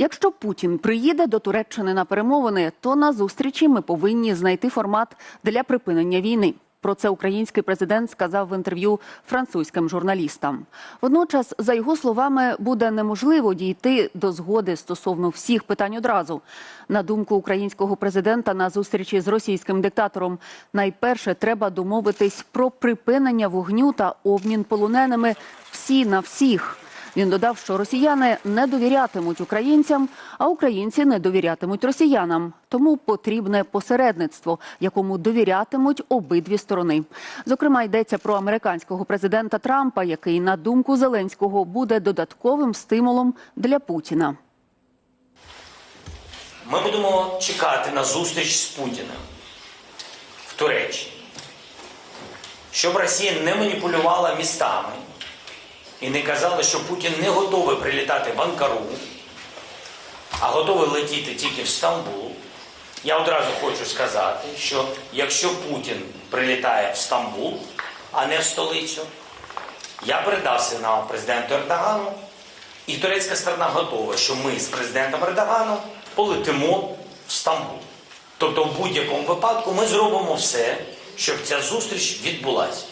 Якщо Путін приїде до Туреччини на перемовини, то на зустрічі ми повинні знайти формат для припинення війни. Про це український президент сказав в інтерв'ю французьким журналістам. Водночас, за його словами, буде неможливо дійти до згоди стосовно всіх питань одразу. На думку українського президента, на зустрічі з російським диктатором найперше треба домовитись про припинення вогню та обмін полоненими всі на всіх. Він додав, що росіяни не довірятимуть українцям, а українці не довірятимуть росіянам. Тому потрібне посередництво, якому довірятимуть обидві сторони. Зокрема, йдеться про американського президента Трампа, який, на думку Зеленського, буде додатковим стимулом для Путіна. Ми будемо чекати на зустріч з Путіним в Туреччині, щоб Росія не маніпулювала містами і не казала, що Путін не готовий прилітати в Анкару, а готовий летіти тільки в Стамбул. Я одразу хочу сказати, що якщо Путін прилітає в Стамбул, а не в столицю, я передав сигнал президенту Ердогану, і турецька сторона готова, що ми з президентом Ердоганом полетимо в Стамбул. Тобто, в будь-якому випадку ми зробимо все, щоб ця зустріч відбулася.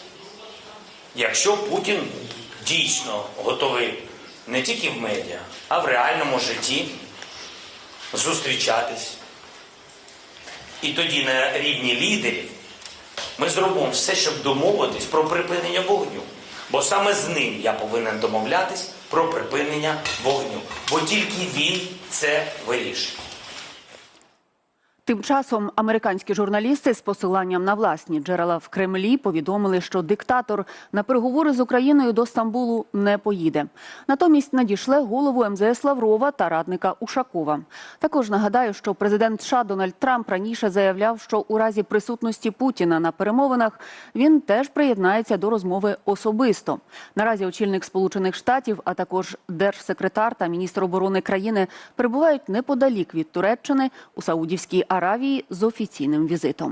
Якщо Путін дійсно готовий не тільки в медіа, а в реальному житті зустрічатись. І тоді на рівні лідерів ми зробимо все, щоб домовитись про припинення вогню. Бо саме з ним я повинен домовлятись про припинення вогню. Бо тільки він це вирішить. Тим часом американські журналісти з посиланням на власні джерела в Кремлі повідомили, що диктатор на переговори з Україною до Стамбулу не поїде. Натомість надійшли голову МЗС Лаврова та радника Ушакова. Також нагадаю, що президент США Дональд Трамп раніше заявляв, що у разі присутності Путіна на перемовинах він теж приєднається до розмови особисто. Наразі очільник Сполучених Штатів, а також держсекретар та міністр оборони країни перебувають неподалік від Туреччини у Саудівській Аравії з офіційним візитом.